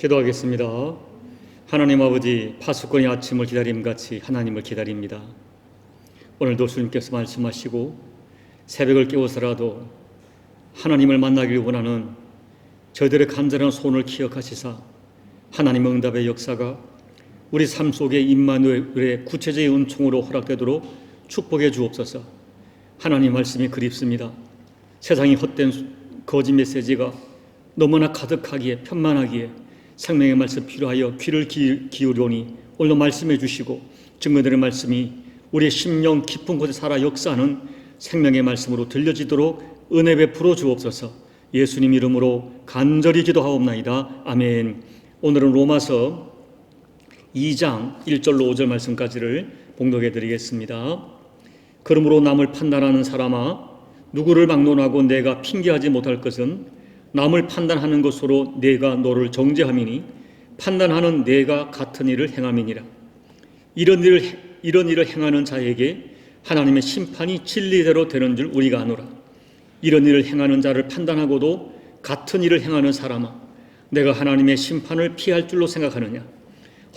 기도하겠습니다. 하나님 아버지 파수꾼의 아침을 기다림 같이 하나님을 기다립니다. 오늘도 주님께서 말씀하시고 새벽을 깨워서라도 하나님을 만나길 원하는 저희들의 간절한 소원을 기억하시사 하나님 응답의 역사가 우리 삶 속에 임마누엘의 구체적인 은총으로 허락되도록 축복해 주옵소서. 하나님 말씀이 그립습니다. 세상이 헛된 거짓 메시지가 너무나 가득하기에 편만하기에 생명의 말씀 필요하여 귀를 기울이오니 오늘 말씀해 주시고 증거들의 말씀이 우리의 심령 깊은 곳에 살아 역사하는 생명의 말씀으로 들려지도록 은혜 베풀어 주옵소서. 예수님 이름으로 간절히 기도하옵나이다. 아멘. 오늘은 로마서 2장 1절로 5절 말씀까지를 봉독해 드리겠습니다. 그러므로 남을 판단하는 사람아 누구를 막론하고 내가 핑계하지 못할 것은 남을 판단하는 것으로 내가 너를 정죄함이니 판단하는 내가 같은 일을 행함이니라. 이런 일을 이런 일을 행하는 자에게 하나님의 심판이 진리대로 되는 줄 우리가 아노라. 이런 일을 행하는 자를 판단하고도 같은 일을 행하는 사람아, 내가 하나님의 심판을 피할 줄로 생각하느냐?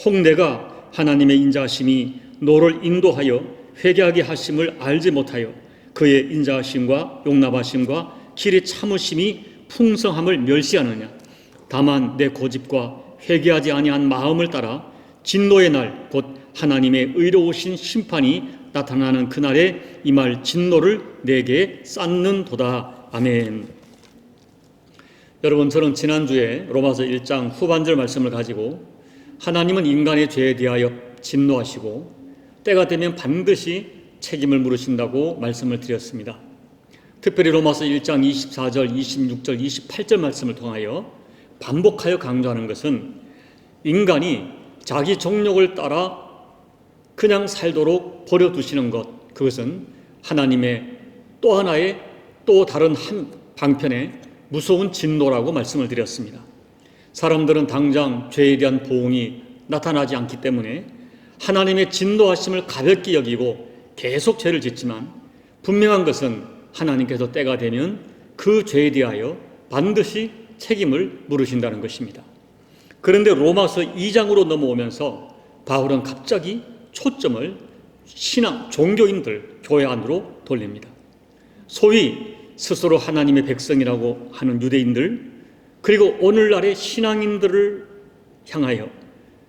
혹 내가 하나님의 인자하심이 너를 인도하여 회개하게 하심을 알지 못하여 그의 인자하심과 용납하심과 길의 참으심이 풍성함을 멸시하느냐? 다만 내 고집과 회개하지 아니한 마음을 따라 진노의 날 곧 하나님의 의로우신 심판이 나타나는 그날에 이말 진노를 내게 쌓는도다. 아멘. 여러분 저는 지난주에 로마서 1장 후반절 말씀을 가지고 하나님은 인간의 죄에 대하여 진노하시고 때가 되면 반드시 책임을 물으신다고 말씀을 드렸습니다. 특별히 로마서 1장 24절, 26절, 28절 말씀을 통하여 반복하여 강조하는 것은 인간이 자기 정욕을 따라 그냥 살도록 버려두시는 것, 그것은 하나님의 또 하나의 또 다른 한 방편의 무서운 진노라고 말씀을 드렸습니다. 사람들은 당장 죄에 대한 보응이 나타나지 않기 때문에 하나님의 진노하심을 가볍게 여기고 계속 죄를 짓지만 분명한 것은 하나님께서 때가 되면 그 죄에 대하여 반드시 책임을 물으신다는 것입니다. 그런데 로마서 2장으로 넘어오면서 바울은 갑자기 초점을 신앙, 종교인들, 교회 안으로 돌립니다. 소위 스스로 하나님의 백성이라고 하는 유대인들, 그리고 오늘날의 신앙인들을 향하여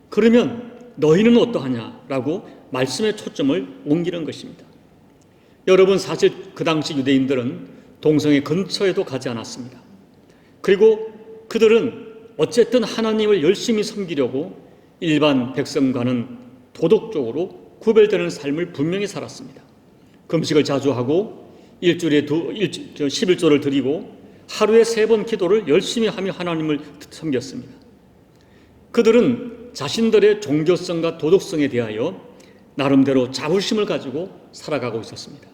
그러면 너희는 어떠하냐라고 말씀의 초점을 옮기는 것입니다. 여러분 사실 그 당시 유대인들은 동성의 근처에도 가지 않았습니다. 그리고 그들은 어쨌든 하나님을 열심히 섬기려고 일반 백성과는 도덕적으로 구별되는 삶을 분명히 살았습니다. 금식을 자주 하고 일주일에 두, 일, 11조를 드리고 하루에 세 번 기도를 열심히 하며 하나님을 섬겼습니다. 그들은 자신들의 종교성과 도덕성에 대하여 나름대로 자부심을 가지고 살아가고 있었습니다.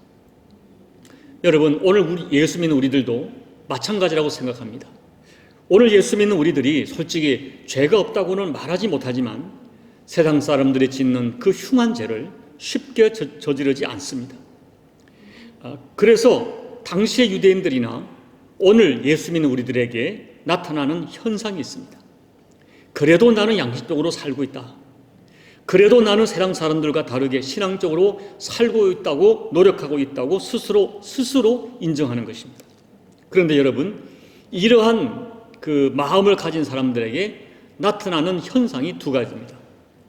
여러분, 오늘 우리 예수 믿는 우리들도 마찬가지라고 생각합니다. 오늘 예수 믿는 우리들이 솔직히 죄가 없다고는 말하지 못하지만 세상 사람들이 짓는 그 흉한 죄를 쉽게 저지르지 않습니다. 아, 그래서 당시의 유대인들이나 오늘 예수 믿는 우리들에게 나타나는 현상이 있습니다. 그래도 나는 양식적으로 살고 있다. 그래도 나는 세상 사람들과 다르게 신앙적으로 살고 있다고 노력하고 있다고 스스로 스스로 인정하는 것입니다. 그런데 여러분 이러한 그 마음을 가진 사람들에게 나타나는 현상이 두 가지입니다.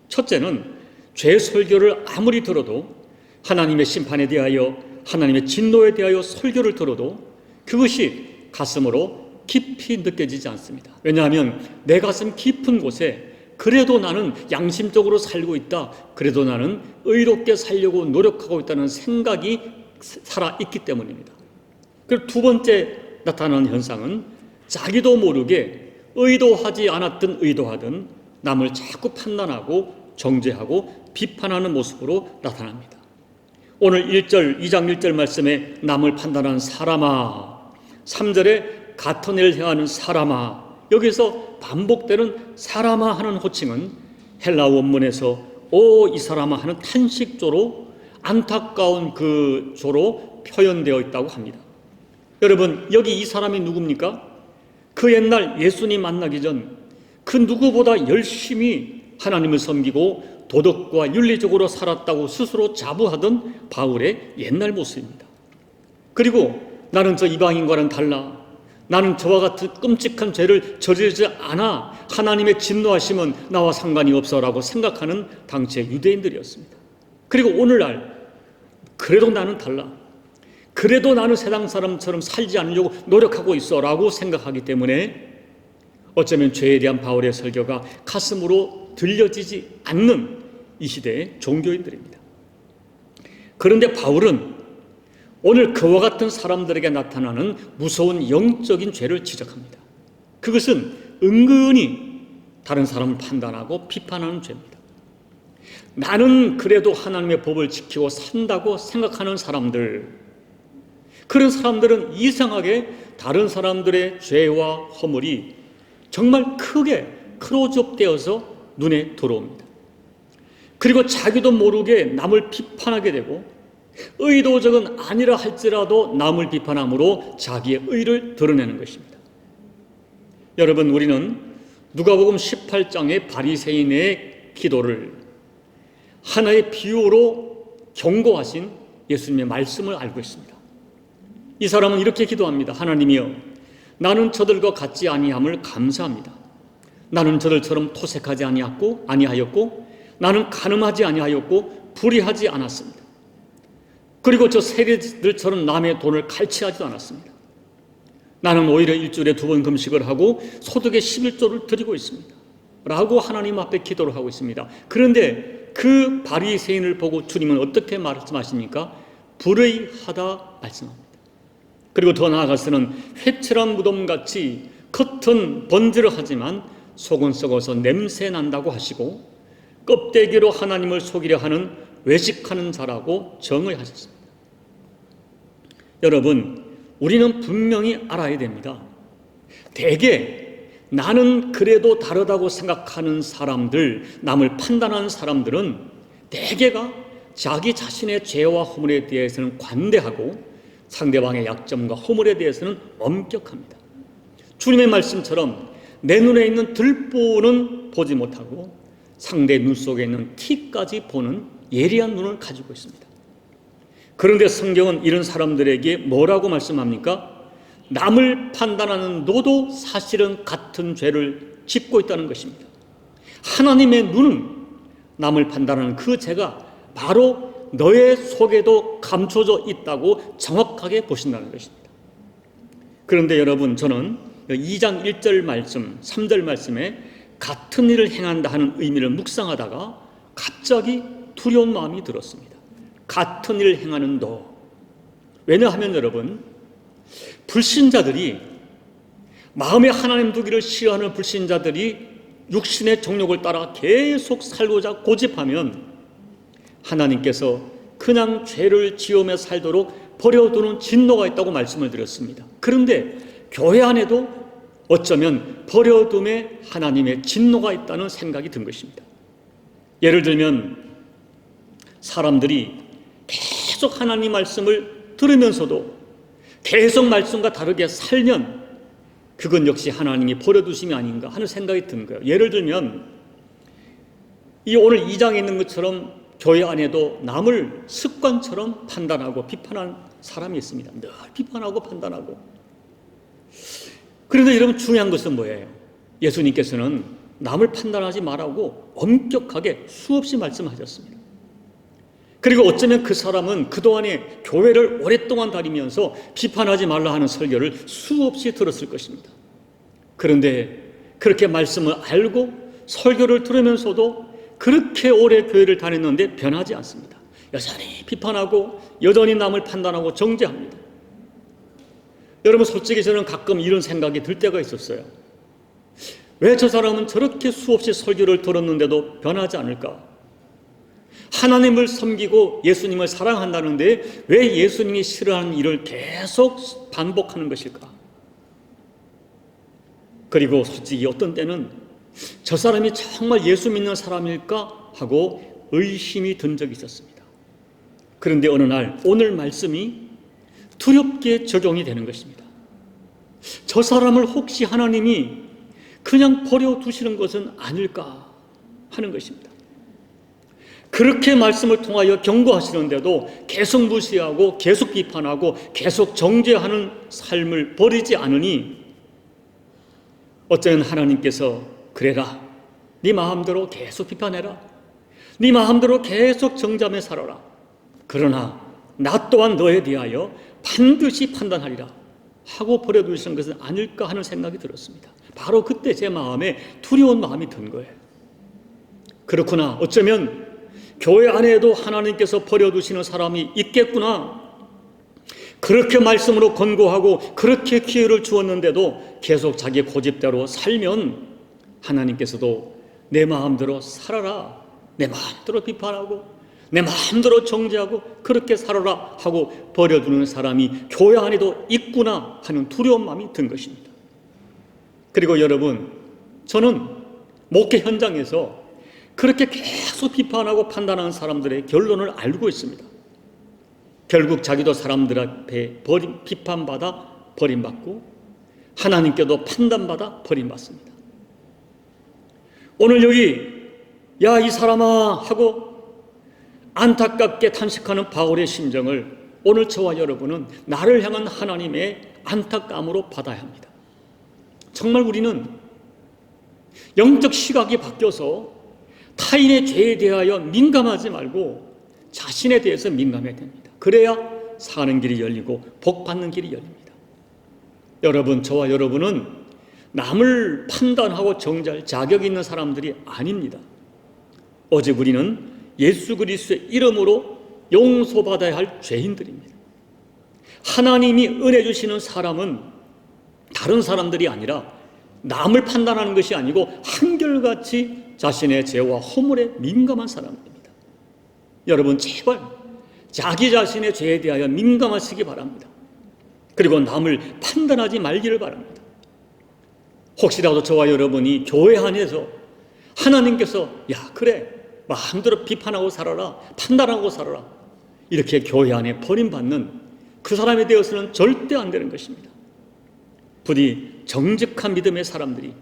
첫째는 죄 설교를 아무리 들어도 하나님의 심판에 대하여 하나님의 진노에 대하여 설교를 들어도 그것이 가슴으로 깊이 느껴지지 않습니다. 왜냐하면 내 가슴 깊은 곳에 그래도 나는 양심적으로 살고 있다. 그래도 나는 의롭게 살려고 노력하고 있다는 생각이 살아 있기 때문입니다. 그리고 두 번째 나타나는 현상은 자기도 모르게 의도하지 않았든 의도하든 남을 자꾸 판단하고 정죄하고 비판하는 모습으로 나타납니다. 오늘 1절, 2장 1절 말씀에 남을 판단하는 사람아, 3절에 같은 일을 행하는 사람아, 여기서 반복되는 사람아 하는 호칭은 헬라 원문에서 오, 이 사람아 하는 탄식조로 안타까운 그 조로 표현되어 있다고 합니다. 여러분, 여기 이 사람이 누굽니까? 그 옛날 예수님 만나기 전 그 누구보다 열심히 하나님을 섬기고 도덕과 윤리적으로 살았다고 스스로 자부하던 바울의 옛날 모습입니다. 그리고 나는 저 이방인과는 달라. 나는 저와 같은 끔찍한 죄를 저지르지 않아 하나님의 진노하심은 나와 상관이 없어라고 생각하는 당시의 유대인들이었습니다. 그리고 오늘날 그래도 나는 달라. 그래도 나는 세상 사람처럼 살지 않으려고 노력하고 있어라고 생각하기 때문에 어쩌면 죄에 대한 바울의 설교가 가슴으로 들려지지 않는 이 시대의 종교인들입니다. 그런데 바울은 오늘 그와 같은 사람들에게 나타나는 무서운 영적인 죄를 지적합니다. 그것은 은근히 다른 사람을 판단하고 비판하는 죄입니다. 나는 그래도 하나님의 법을 지키고 산다고 생각하는 사람들, 그런 사람들은 이상하게 다른 사람들의 죄와 허물이 정말 크게 크로즈업 되어서 눈에 들어옵니다. 그리고 자기도 모르게 남을 비판하게 되고 의도적은 아니라 할지라도 남을 비판함으로 자기의 의를 드러내는 것입니다. 여러분 우리는 누가복음 18장의 바리새인의 기도를 하나의 비유로 경고하신 예수님의 말씀을 알고 있습니다. 이 사람은 이렇게 기도합니다. 하나님이여 나는 저들과 같지 아니함을 감사합니다. 나는 저들처럼 토색하지 아니하고 아니하였고 나는 가늠하지 아니하였고 불의하지 않았습니다. 그리고 저 세리들처럼 남의 돈을 갈취하지도 않았습니다. 나는 오히려 일주일에 두 번 금식을 하고 소득의 11조를 드리고 있습니다. 라고 하나님 앞에 기도를 하고 있습니다. 그런데 그 바리새인을 보고 주님은 어떻게 말씀하십니까? 불의하다 말씀합니다. 그리고 더 나아가서는 회칠한 무덤같이 겉은 번지르하지만 속은 썩어서 냄새 난다고 하시고 껍데기로 하나님을 속이려 하는 외식하는 자라고 정을 하셨습니다. 여러분, 우리는 분명히 알아야 됩니다. 대개 나는 그래도 다르다고 생각하는 사람들, 남을 판단하는 사람들은 대개가 자기 자신의 죄와 허물에 대해서는 관대하고 상대방의 약점과 허물에 대해서는 엄격합니다. 주님의 말씀처럼 내 눈에 있는 들보는 보지 못하고 상대 눈 속에 있는 티까지 보는 예리한 눈을 가지고 있습니다. 그런데 성경은 이런 사람들에게 뭐라고 말씀합니까? 남을 판단하는 너도 사실은 같은 죄를 짓고 있다는 것입니다. 하나님의 눈은 남을 판단하는 그 죄가 바로 너의 속에도 감춰져 있다고 정확하게 보신다는 것입니다. 그런데 여러분, 저는 2장 1절 말씀, 3절 말씀에 같은 일을 행한다 하는 의미를 묵상하다가 갑자기 두려운 마음이 들었습니다. 같은 일을 행하는 너. 왜냐하면 여러분, 불신자들이 마음에 하나님 두기를 싫어하는 불신자들이 육신의 정욕을 따라 계속 살고자 고집하면 하나님께서 그냥 죄를 지으며 살도록 버려두는 진노가 있다고 말씀을 드렸습니다. 그런데 교회 안에도 어쩌면 버려둠에 하나님의 진노가 있다는 생각이 든 것입니다. 예를 들면 사람들이 계속 하나님 말씀을 들으면서도 계속 말씀과 다르게 살면 그건 역시 하나님이 버려두심이 아닌가 하는 생각이 든 거예요. 예를 들면 이 오늘 2장에 있는 것처럼 교회 안에도 남을 습관처럼 판단하고 비판하는 사람이 있습니다. 늘 비판하고 판단하고. 그런데 여러분 중요한 것은 뭐예요? 예수님께서는 남을 판단하지 말라고 엄격하게 수없이 말씀하셨습니다. 그리고 어쩌면 그 사람은 그동안에 교회를 오랫동안 다니면서 비판하지 말라 하는 설교를 수없이 들었을 것입니다. 그런데 그렇게 말씀을 알고 설교를 들으면서도 그렇게 오래 교회를 다녔는데 변하지 않습니다. 여전히 비판하고 여전히 남을 판단하고 정죄합니다. 여러분 솔직히 저는 가끔 이런 생각이 들 때가 있었어요. 왜 저 사람은 저렇게 수없이 설교를 들었는데도 변하지 않을까? 하나님을 섬기고 예수님을 사랑한다는데 왜 예수님이 싫어하는 일을 계속 반복하는 것일까? 그리고 솔직히 어떤 때는 저 사람이 정말 예수 믿는 사람일까 하고 의심이 든 적이 있었습니다. 그런데 어느 날 오늘 말씀이 두렵게 적용이 되는 것입니다. 저 사람을 혹시 하나님이 그냥 버려두시는 것은 아닐까 하는 것입니다. 그렇게 말씀을 통하여 경고하시는데도 계속 무시하고 계속 비판하고 계속 정죄하는 삶을 버리지 않으니 어쩌면 하나님께서 그래라 네 마음대로 계속 비판해라 네 마음대로 계속 정잠에 살아라 그러나 나 또한 너에 대하여 반드시 판단하리라 하고 버려두시는 것은 아닐까 하는 생각이 들었습니다. 바로 그때 제 마음에 두려운 마음이 든 거예요. 그렇구나. 어쩌면 교회 안에도 하나님께서 버려두시는 사람이 있겠구나. 그렇게 말씀으로 권고하고 그렇게 기회를 주었는데도 계속 자기 고집대로 살면 하나님께서도 내 마음대로 살아라. 내 마음대로 비판하고 내 마음대로 정죄하고 그렇게 살아라 하고 버려두는 사람이 교회 안에도 있구나 하는 두려운 마음이 든 것입니다. 그리고 여러분, 저는 목회 현장에서 그렇게 계속 비판하고 판단하는 사람들의 결론을 알고 있습니다. 결국 자기도 사람들 앞에 버림, 비판받아 버림받고 하나님께도 판단받아 버림받습니다. 오늘 여기 야 이 사람아 하고 안타깝게 탄식하는 바울의 심정을 오늘 저와 여러분은 나를 향한 하나님의 안타까움으로 받아야 합니다. 정말 우리는 영적 시각이 바뀌어서 타인의 죄에 대하여 민감하지 말고 자신에 대해서 민감해야 됩니다. 그래야 사는 길이 열리고 복 받는 길이 열립니다. 여러분, 저와 여러분은 남을 판단하고 정죄할 자격 있는 사람들이 아닙니다. 어제 우리는 예수 그리스도의 이름으로 용서받아야 할 죄인들입니다. 하나님이 은혜 주시는 사람은 다른 사람들이 아니라 남을 판단하는 것이 아니고 한결같이 자신의 죄와 허물에 민감한 사람입니다. 여러분 제발 자기 자신의 죄에 대하여 민감하시기 바랍니다. 그리고 남을 판단하지 말기를 바랍니다. 혹시라도 저와 여러분이 교회 안에서 하나님께서 야 그래 마음대로 비판하고 살아라 판단하고 살아라 이렇게 교회 안에 버림받는 그 사람에 대해서는 절대 안 되는 것입니다. 부디 정직한 믿음의 사람들이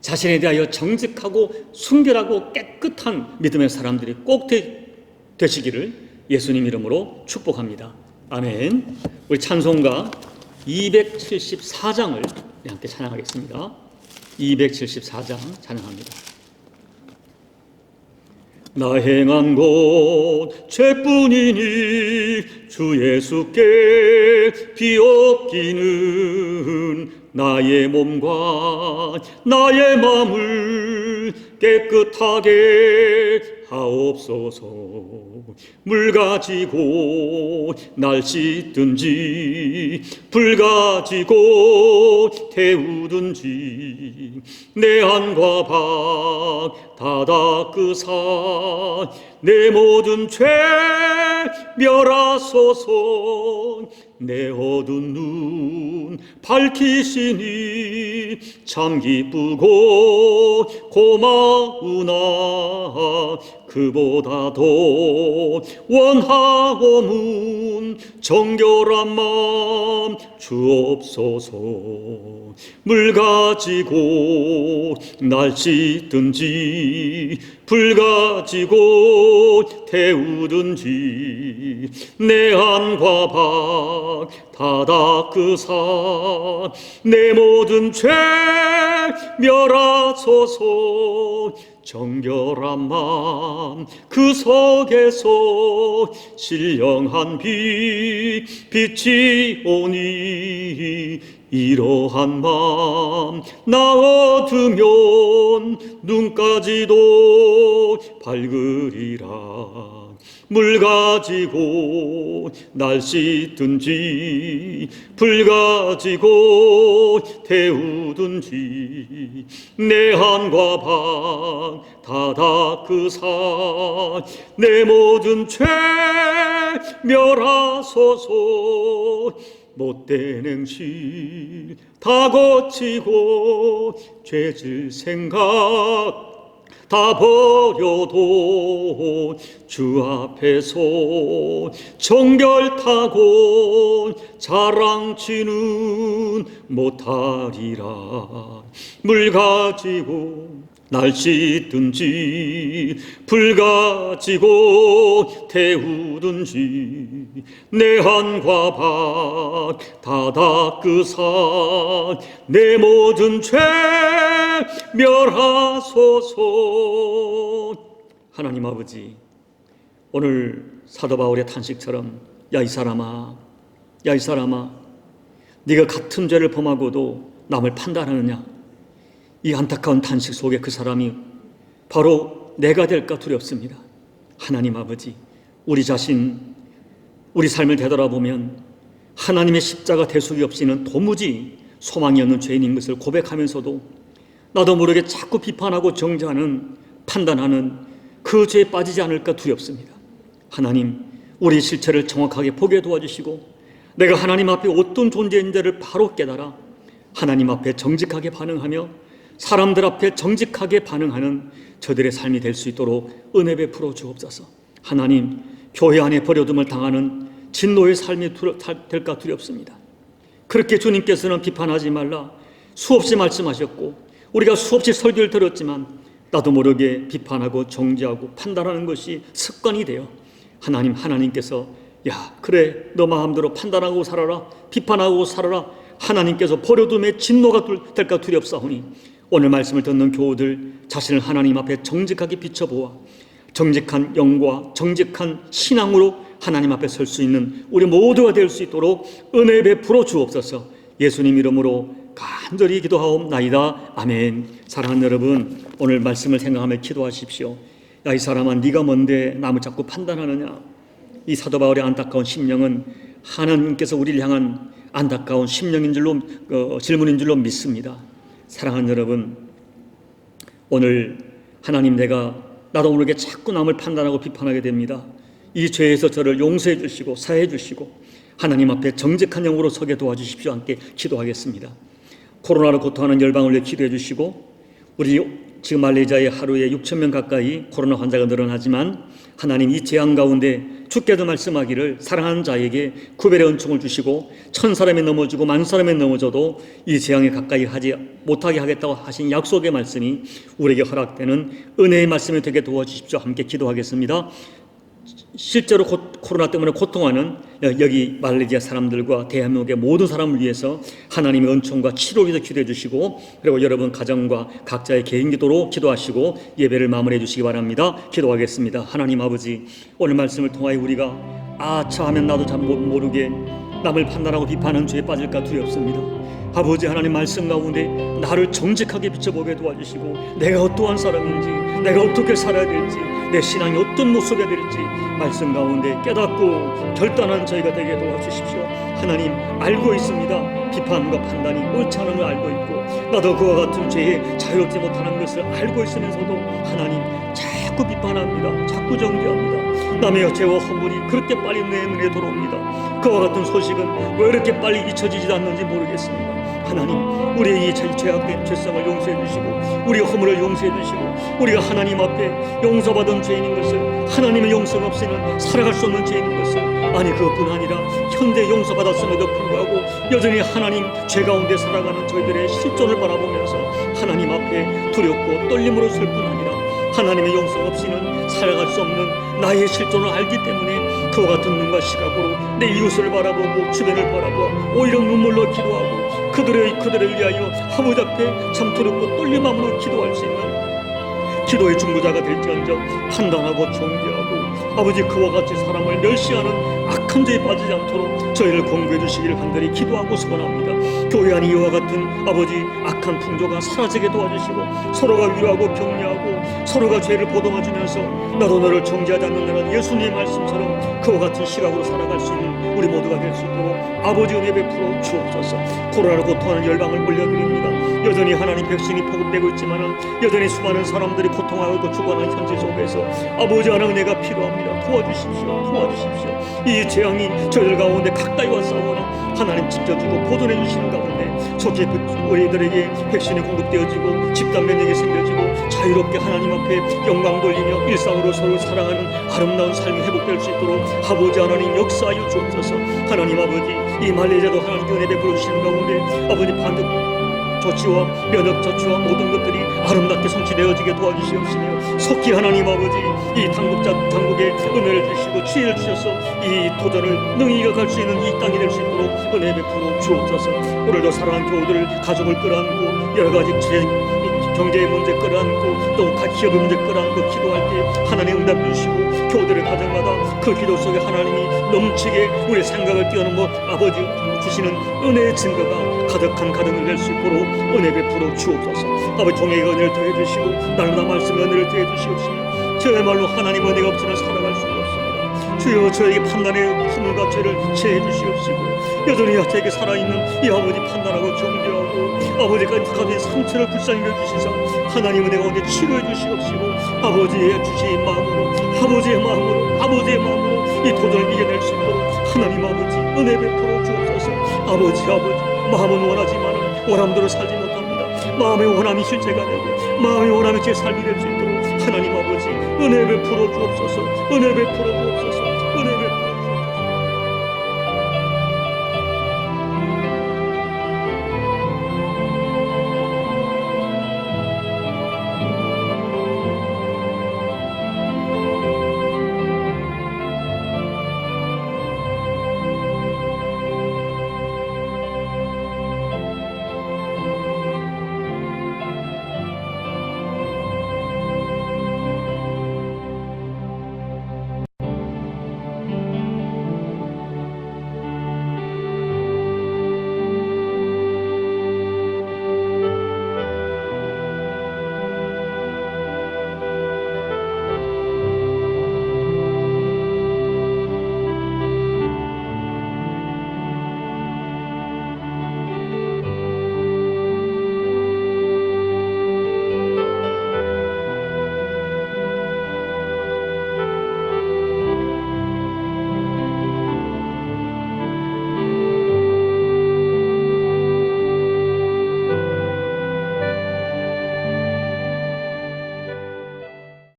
자신에 대하여 정직하고 순결하고 깨끗한 믿음의 사람들이 꼭 되, 되시기를 예수님 이름으로 축복합니다. 아멘. 우리 찬송가 274장을 함께 찬양하겠습니다. 274장 찬양합니다. 나 행한 것 죄뿐이니 주 예수께 비옵기는 나의 몸과 나의 마음을 깨끗하게 하옵소서. 물 가지고 날 씻든지 불 가지고 태우든지 내 안과 밖 다 닦으사 내 모든 죄 멸하소서 내 어두운 눈 밝히시니 참 기쁘고 고마우나 그보다 더 원하오문 정결한 마음 주옵소서. 물 가지고 날 씻든지 불 가지고 태우든지 내 안과 밖다 닦으사 내 모든 죄 멸하소서 정결한 마음 그 속에서 신령한 빛 빛이 오니 이러한 마음 나 얻으면 눈까지도 밝으리라 물 가지고 날 씻든지 불 가지고 태우든지 내 한과 방 다 닦으사 내 모든 죄 멸하소서. 못된 행실 다 고치고 죄질 생각 다 버려도 주 앞에서 정결 타고 자랑치는 못하리라. 물 가지고 날씨든지 불 가지고 태우든지 내 한과 밖다 닦으사 내 모든 죄 멸하소서. 하나님 아버지 오늘 사도 바울의 탄식처럼 야 이 사람아 야 이 사람아 네가 같은 죄를 범하고도 남을 판단하느냐 이 안타까운 탄식 속에 그 사람이 바로 내가 될까 두렵습니다. 하나님 아버지, 우리 자신, 우리 삶을 되돌아보면 하나님의 십자가 대속이 없이는 도무지 소망이 없는 죄인인 것을 고백하면서도 나도 모르게 자꾸 비판하고 정죄하는 판단하는 그 죄에 빠지지 않을까 두렵습니다. 하나님, 우리 실체를 정확하게 보게 도와주시고 내가 하나님 앞에 어떤 존재인지를 바로 깨달아 하나님 앞에 정직하게 반응하며 사람들 앞에 정직하게 반응하는 저들의 삶이 될 수 있도록 은혜 베풀어 주옵소서. 하나님, 교회 안에 버려둠을 당하는 진노의 삶이 될까 두렵습니다. 그렇게 주님께서는 비판하지 말라 수없이 말씀하셨고 우리가 수없이 설교를 들었지만 나도 모르게 비판하고 정죄하고 판단하는 것이 습관이 되어 하나님 하나님께서 야 그래 너 마음대로 판단하고 살아라 비판하고 살아라 하나님께서 버려둠의 진노가 될까 두렵사오니 오늘 말씀을 듣는 교우들 자신을 하나님 앞에 정직하게 비춰보아 정직한 영과 정직한 신앙으로 하나님 앞에 설 수 있는 우리 모두가 될 수 있도록 은혜 베풀어 주옵소서. 예수님 이름으로 간절히 기도하옵나이다. 아멘. 사랑하는 여러분 오늘 말씀을 생각하며 기도하십시오. 야 이 사람아 네가 뭔데 남을 자꾸 판단하느냐? 이 사도 바울의 안타까운 심령은 하나님께서 우리를 향한 안타까운 심령인 줄로 어, 질문인 줄로 믿습니다 사랑하는 여러분, 오늘 하나님 내가 나도 모르게 자꾸 남을 판단하고 비판하게 됩니다. 이 죄에서 저를 용서해 주시고 사해 주시고 하나님 앞에 정직한 영으로 서게 도와주십시오. 함께 기도하겠습니다. 코로나로 고통하는 열방을 위해 기도해 주시고 우리 지금 말레이시아에 하루에 6천 명 가까이 코로나 환자가 늘어나지만 하나님 이 재앙 가운데 주께도 말씀하기를 사랑하는 자에게 구별의 은총을 주시고 천 사람이 넘어지고 만 사람이 넘어져도 이 재앙에 가까이 하지 못하게 하겠다고 하신 약속의 말씀이 우리에게 허락되는 은혜의 말씀이 되게 도와주십시오. 함께 기도하겠습니다. 실제로 코로나 때문에 고통하는 여기 말레이시아 사람들과 대한민국의 모든 사람을 위해서 하나님의 은총과 치료를 위해서 기도해 주시고 그리고 여러분 가정과 각자의 개인 기도로 기도하시고 예배를 마무리해 주시기 바랍니다. 기도하겠습니다. 하나님 아버지 오늘 말씀을 통하여 우리가 아차 하면 나도 잘 모르게 남을 판단하고 비판하는 죄에 빠질까 두렵습니다. 아버지 하나님 말씀 가운데 나를 정직하게 비춰보게 도와주시고 내가 어떠한 사람인지 내가 어떻게 살아야 될지 내 신앙이 어떤 모습이 될지 말씀 가운데 깨닫고 결단한 저희가 되게 도와주십시오. 하나님 알고 있습니다. 비판과 판단이 옳지 않은 걸 알고 있고 나도 그와 같은 죄에 자유롭지 못하는 것을 알고 있으면서도 하나님 자꾸 비판합니다. 자꾸 정죄합니다. 남의 죄와 허물이 그렇게 빨리 내 눈에 들어옵니다. 그와 같은 소식은 왜 이렇게 빨리 잊혀지지 않는지 모르겠습니다. 하나님 우리의 이 죄악된 죄성을 용서해 주시고 우리의 허물을 용서해 주시고 우리가 하나님 앞에 용서받은 죄인인 것을 하나님의 용서가 없이는 살아갈 수 없는 죄인인 것을 아니 그것뿐 아니라 현재 용서받았음에도 불구하고 여전히 하나님 죄 가운데 살아가는 저희들의 실존을 바라보면서 하나님 앞에 두렵고 떨림으로 슬뿐 아니라 하나님의 용서 없이는 살아갈 수 없는 나의 실존을 알기 때문에 그와 같은 눈과 시각으로 내 이웃을 바라보고 주변을 바라보아 오히려 눈물로 기도하고 그들의 그들을 위하여 아버지 앞에 참 두렵고 떨림함으로 기도할 수 있는 기도의 중보자가 될지언정 판단하고 정죄하고 아버지 그와 같이 사람을 멸시하는 악한 죄에 빠지지 않도록 저희를 공부해 주시기를 간절히 기도하고 소원합니다. 교회 안에 이와 같은 아버지 악한 풍조가 사라지게 도와주시고 서로가 위로하고 격려하고 서로가 죄를 보듬어주면서 나도 너를 정죄하지 않는다는 예수님의 말씀처럼 그와 같은 시각으로 살아갈 수 있는 우리 모두가 될 수 있도록 아버지 은혜 베풀어 주옵소서 코로나로 고통하는 열방을 물려드립니다. 여전히 하나님 백신이 보급되고 있지만 여전히 수많은 사람들이 고통하고 죽어가는 현재 속에서 아버지 하나님 내가 필요합니다. 도와주십시오. 도와주십시오. 이 재앙이 저희들 가운데 가까이 와 싸우나 하나님 지켜주고 보존해 주시는 가운데 속히 그 우리들에게 백신이 공급되어지고 집단 면역이 생겨지고 자유롭게 하나님 앞에 영광 돌리며 일상으로 서로 사랑하는 아름다운 삶이 회복될 수 있도록 아버지 하나님 역사하여 주옵소서 하나님 아버지 이 말레이자도 하나님께 은혜 베풀어 주시는 가운데 아버지 반드 조치와 면역 조치와 모든 것들이 아름답게 성취되어지게 도와주시옵시며 속히 하나님 아버지 이 당국자 당국에 은혜를 주시고 지혜를 주셔서 이 도전을 능히 이어갈 수 있는 이 땅이 될 수 있도록 은혜 베풀어 주옵소서. 오늘도 사랑하는 교우들을 가족을 끌어안고 여러 가지 제 경제의 문제 끌어안고 또각 기업의 문제 끌어안고 기도할 때 하나님 응답 주시고 교우들의 가정마다 그 기도 속에 하나님이 넘치게 우리의 생각을 뛰어넘어 아버지 주시는 은혜의 증거가 가득한 가정을 낼수 있도록 은혜 베풀어 주옵소서. 아버지 종에게 은혜를 더해 주시고 날마다 말씀의 은혜를 더해 주시옵시며 저야말로 하나님 은혜가 없이는 살아갈 수가 없습니다 주여 저에게 판단의 품을과 죄를 제해 주시옵시고 여전히 저에게 살아있는 이 아버지 판단하고 정죄하고 아버지가 가진 상처를 불쌍히 여기시사 하나님 은혜 가운데 치료해 주시옵시고 아버지의 주신 마음으로 아버지의 마음으로 아버지의 마음으로 이 도전을 이겨낼 수 있도록 하나님 아버지 은혜 베풀어 주옵소서. 아버지 아버지 마음은 원하지만 원함대로 살지 못합니다. 마음의 원함이 실제가 되고 마음의 원함이 제 삶이 될 수 있도록 하나님 아버지 은혜 베풀어 주옵소서. 은혜 베풀어 주옵소서 은혜 베풀어